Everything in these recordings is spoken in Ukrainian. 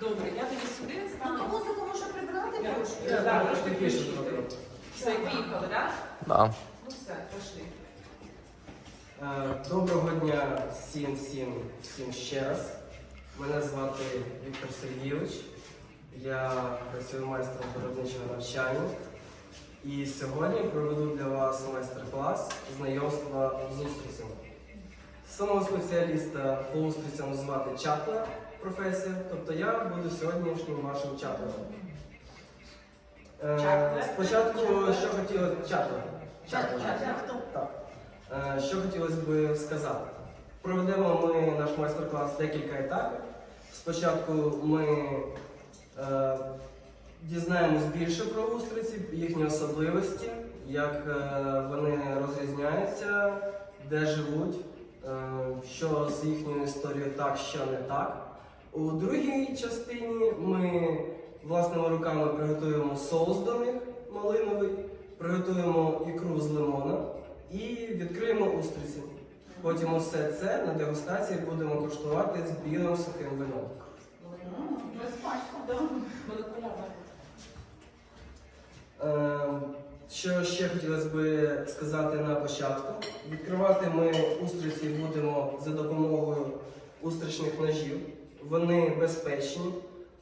Добре, я тоді сюди Ну, стану. музику може прибрати трошки? Так, трошки більше Все, поїхали, так? Да. Ну все, пішли. Е, Доброго дня всім, всім, всім ще раз. Мене звати Віктор Сергійович. Я працюю майстром виробничого навчання. І сьогодні проведу для вас майстер-клас знайомства з устрицями. Самого спеціаліста по устрицям звати чатла професія, тобто я буду сьогоднішнім вашим чатлером. Е, Спочатку, що хотілося чатлер. Чатлер. Так. Е, Що хотілося б сказати? Проведемо ми наш майстер-клас декілька етапів. Спочатку ми е, дізнаємось більше про устриці, їхні особливості, як е, вони розрізняються, де живуть, що з їхньою історією так, що не так. У другій частині ми власними руками приготуємо соус до них малиновий, приготуємо ікру з лимона і відкриємо устриці. Потім усе це на дегустації будемо куштувати з білим сухим вином. Безпечно. Молекулярна. Е, Що ще хотілося б сказати на початку? Відкривати ми устриці будемо за допомогою устричних ножів. Вони безпечні,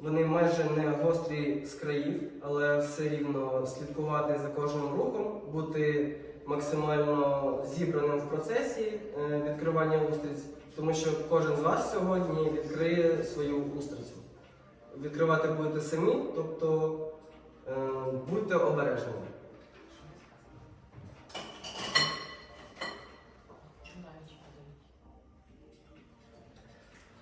вони майже не гострі з країв, але все рівно слідкувати за кожним рухом, бути максимально зібраним в процесі е, відкривання устриць, тому що кожен з вас сьогодні відкриє свою устрицю. Відкривати будете самі, тобто е, будьте обережними.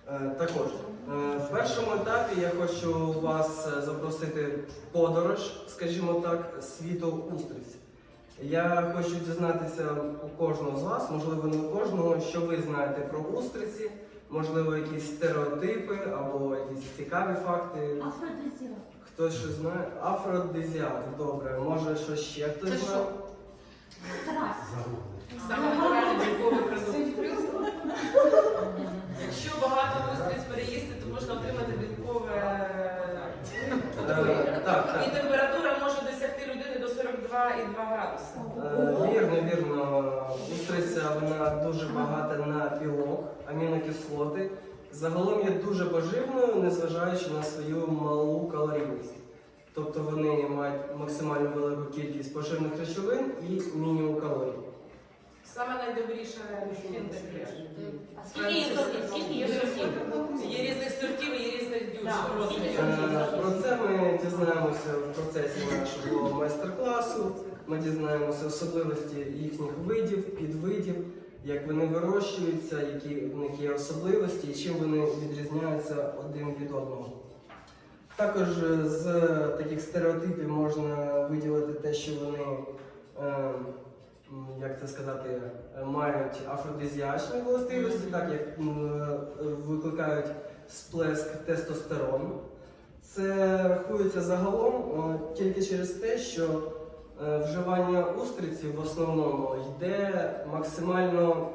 Е, Також е, в першому етапі я хочу вас е, запросити в подорож, скажімо так, світу устриць. Я хочу дізнатися у кожного з вас, можливо, не у кожного, що ви знаєте про устриці, можливо, якісь стереотипи або якісь цікаві факти. Афродизіак. Хтось щось знає? Афродизіак, добре. Може, що ще хтось Це знає? Саме натуральний білковий продукт. Якщо багато устриць переїсти, то можна отримати білкове. Е, Так, так. І температура може досягти людини до 42,2 градуси. Е, Вірно, вірно. Устриця вона дуже багата на білок, амінокислоти. Загалом є дуже поживною, незважаючи на свою малу калорійність. Тобто вони мають максимально велику кількість поживних речовин і мінімум калорій. Саме найдобріша. А скільки є сортів? Скільки є сортів? Є різних сортів і є різних дюж. Е, Про це ми дізнаємося в процесі нашого майстер-класу. Ми дізнаємося особливості їхніх видів, підвидів, як вони вирощуються, які в них є особливості і чим вони відрізняються один від одного. Також е, з таких стереотипів можна виділити те, що вони, е, як це сказати, мають афродизіачні властивості, так як е, викликають сплеск тестостерону. Це рахується загалом е, тільки через те, що вживання устриці в основному йде максимально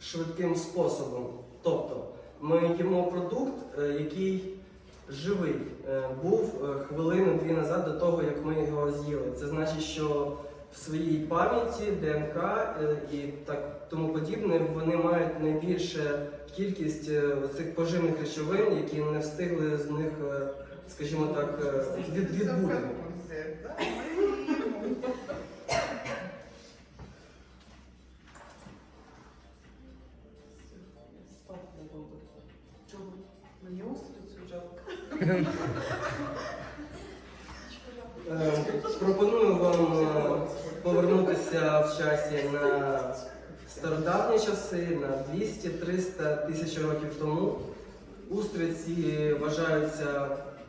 швидким способом. Тобто ми їмо продукт, е, який живий, Е, був е, хвилину-дві назад до того, як ми його з'їли. Це значить, що в своїй пам'яті, ДНК е, і так тому подібне, вони мають найбільше кількість е, цих поживних речовин, які не встигли з них, е, скажімо так, е, від, відбути. Часі на стародавні часи, на 200-300 тисяч років тому. Устриці вважаються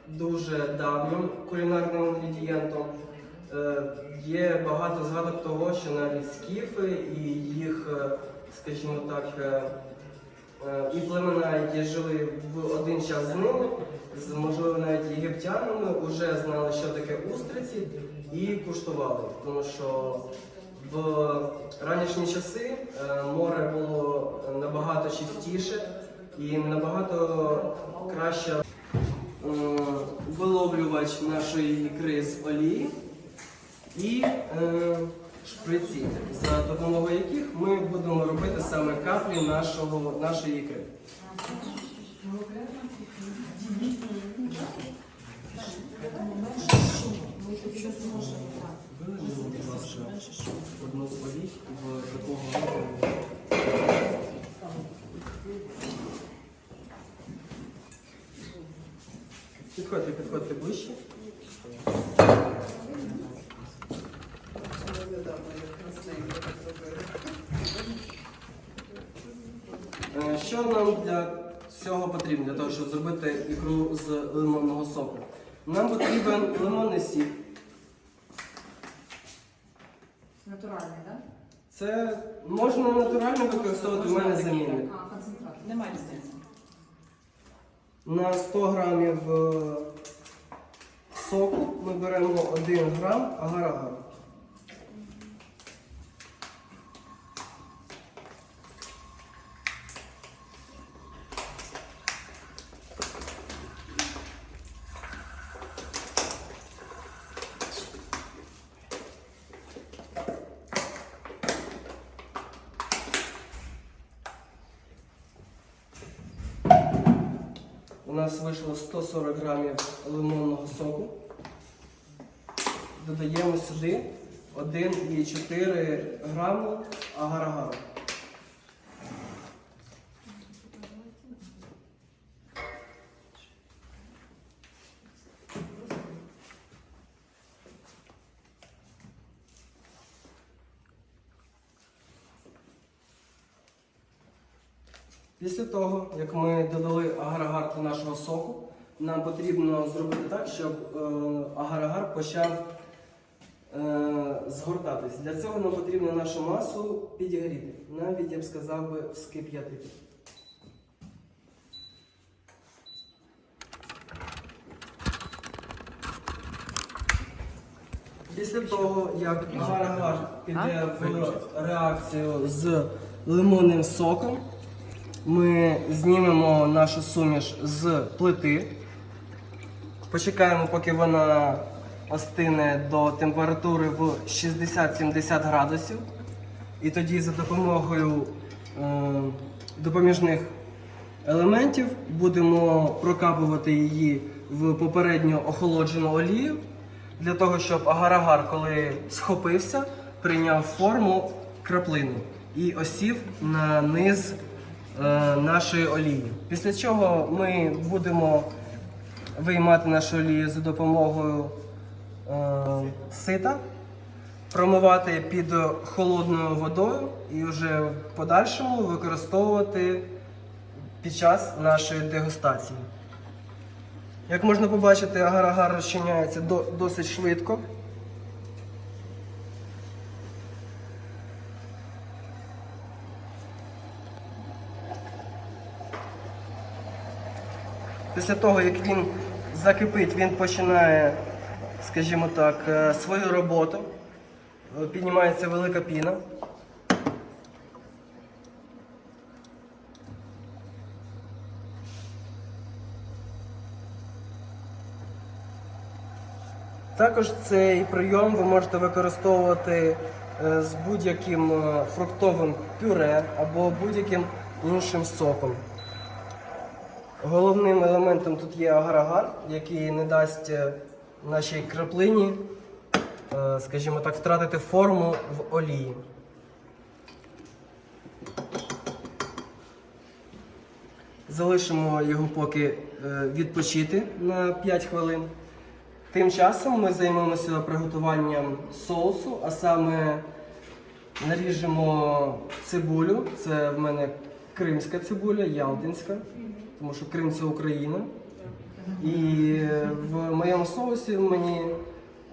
дуже давнім кулінарним інгредієнтом. Е, Є багато згадок того, що навіть скіфи і їх, е, скажімо так, е, і племена, які жили в один час з ними, з можливо навіть єгиптянами, вже знали, що таке устриці, і куштували. Тому що в ранішні часи е, море було набагато чистіше і набагато краще виловлювач нашої ікри з олії і е, шприці, за допомогою яких ми будемо робити саме каплі нашого, нашої ікри. Вилежимо, підходьте. Е, Що нам для цього потрібно, для того, щоб зробити ікру з лимонного соку? Нам потрібен лимонний сік. Натуральний, так? Це можна натурально використовувати в мене замінник. А, концентрат. Немає різниці. На 100 грамів е, соку ми беремо 1 грам агар-агар. У нас вийшло 140 грамів лимонного соку. Додаємо сюди 1,4 граму агар-агару. Після того, як ми додали агар-агар до нашого соку, нам потрібно зробити так, щоб е, агар-агар почав згортатись. Для цього нам потрібно нашу масу підігріти. Навіть я б сказав би вскип'ятити. Після того, як агар-агар піде в реакцію з лимонним соком, ми знімемо нашу суміш з плити. Почекаємо, поки вона остине до температури в 60-70 градусів. І тоді за допомогою е, допоміжних елементів будемо прокапувати її в попередньо охолоджену олію, для того, щоб агар-агар, коли схопився, прийняв форму краплини і осів на низ е, нашої олії. Після чого ми будемо виймати нашу олію за допомогою сита, промивати під холодною водою і вже в подальшому використовувати під час нашої дегустації. Як можна побачити, агар-агар розчиняється досить швидко. Після того, як він закипить, він починає, скажімо так, е, свою роботу. Е, Піднімається велика піна. Також цей прийом ви можете використовувати е, з будь-яким фруктовим пюре або будь-яким іншим соком. Головним елементом тут є агар-агар, який не дасть нашій краплині, е, скажімо так, втратити форму в олії. Залишимо його поки е, відпочити на 5 хвилин. Тим часом ми займемося приготуванням соусу, а саме наріжемо цибулю. Це в мене кримська цибуля, ялтинська, тому що Крим це Україна. І в моєму соусі мені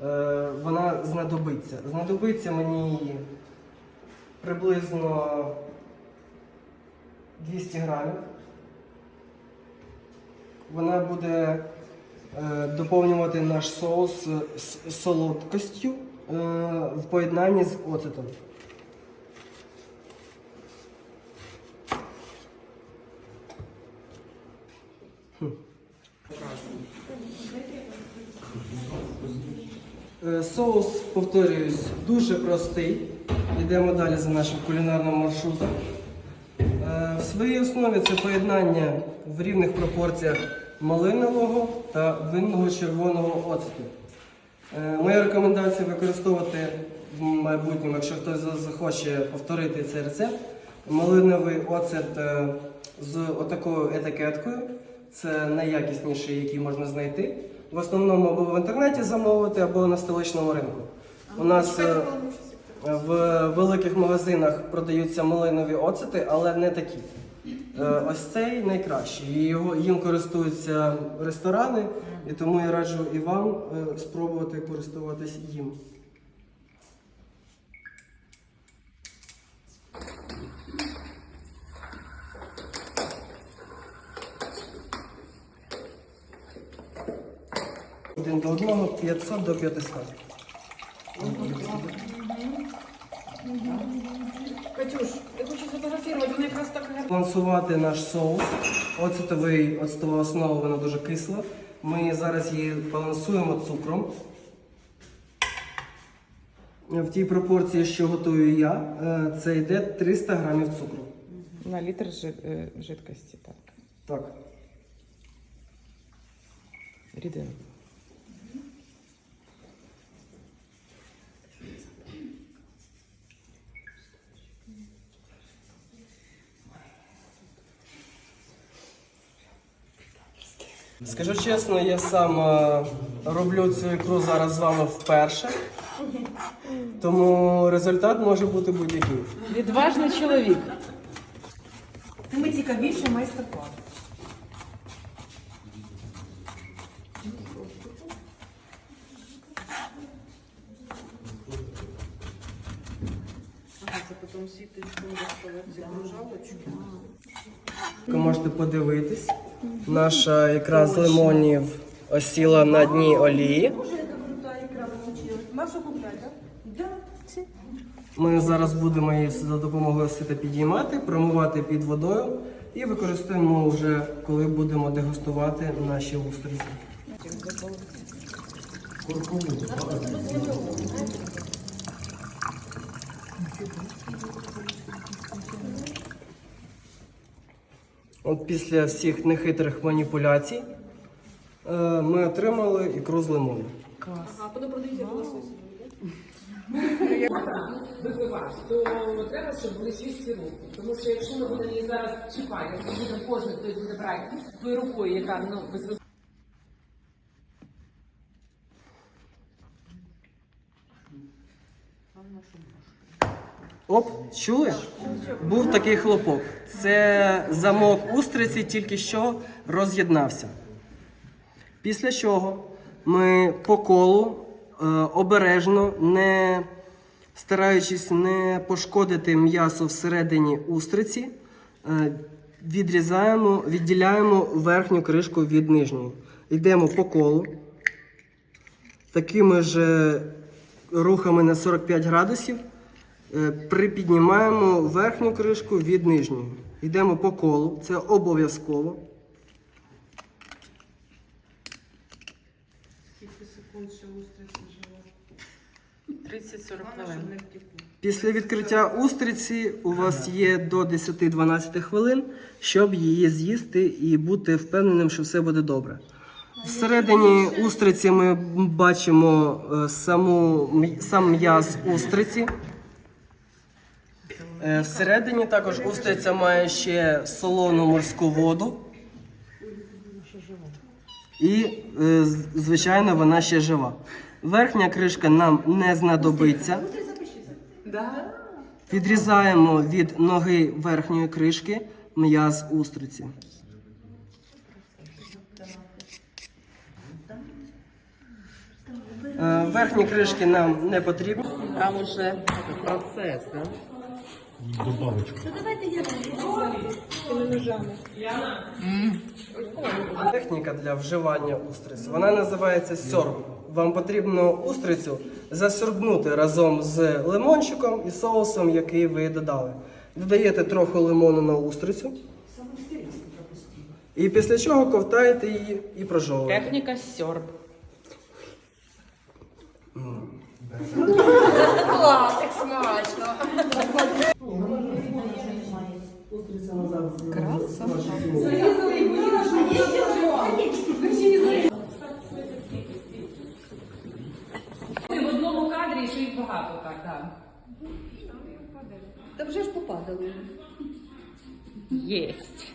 е, вона знадобиться. Знадобиться мені приблизно 200 грамів. Вона буде е, доповнювати наш соус з солодкостю е, в поєднанні з оцетом. Соус, повторююсь, дуже простий. Йдемо далі за нашим кулінарним маршрутом. Е, В своїй основі це поєднання в рівних пропорціях малинового та винного червоного оцету. Е, Моя рекомендація використовувати в майбутньому, якщо хтось захоче повторити цей рецепт, малиновий оцет е, з отакою етикеткою. Це найякісніший, який можна знайти. В основному або в інтернеті замовити, або на столичному ринку. У нас е, в великих магазинах продаються малинові оцети, але не такі. Е, Ось цей найкращий. І Його, їм користуються ресторани, і тому я раджу і вам е, спробувати користуватись їм. Один до одного 500 до 500. Катюш, ти хочеш фотографувати, вона якраз так. Балансувати наш соус. Оцетовий оцетова основа, вона дуже кисла. Ми зараз її балансуємо цукром. В тій пропорції, що готую я, е, це йде 300 грамів цукру. На літр е, жидкості, так. Так. Рідин. Скажу чесно, я сам е, роблю цю ікру зараз з вами вперше. Тому результат може бути будь-який. Відважний чоловік. Тим цікавіше майстер-клас. Ви можете подивитись. Наша ікра з лимонів осіла на дні олії. Ми зараз будемо її за допомогою сита підіймати, промивати під водою і використаємо вже, коли будемо дегустувати наші устриці. От після всіх нехитрих маніпуляцій е, ми отримали ікру з лимону. випивати, то треба, щоб були чисті руки. Тому що якщо ми будемо її зараз чіпати, то буде кожен хтось буде брати тою рукою, яка ну без Оп, чули? Був такий хлопок. Це замок устриці тільки що роз'єднався. Після чого ми по колу е, обережно, не стараючись не пошкодити м'ясо всередині устриці, е, відрізаємо, відділяємо верхню кришку від нижньої. Йдемо по колу. Такими ж рухами на 45 градусів. Е, Припіднімаємо верхню кришку від нижньої. Йдемо по колу, це обов'язково. Після відкриття устриці у вас є до 10-12 хвилин, щоб її з'їсти і бути впевненим, що все буде добре. Всередині устриці ми бачимо е, саму, сам м'яз устриці. Е, Всередині також устриця має ще солону морську воду. І, е, звичайно, вона ще жива. Верхня кришка нам не знадобиться. Відрізаємо від ноги верхньої кришки м'яз устриці. Е, Верхні кришки нам не потрібні. Там уже процес, да? Техніка для вживання устриць. Вона називається сьорб. Вам потрібно устрицю засорбнути разом з лимончиком і соусом, який ви додали. Додаєте трохи лимону на устрицю. І після чого ковтаєте її і прожовуєте. Техніка сьорб. Клас, як смачно. Краса. В одному кадрі ще й багато так, так. Та вже ж попадали. Єсть.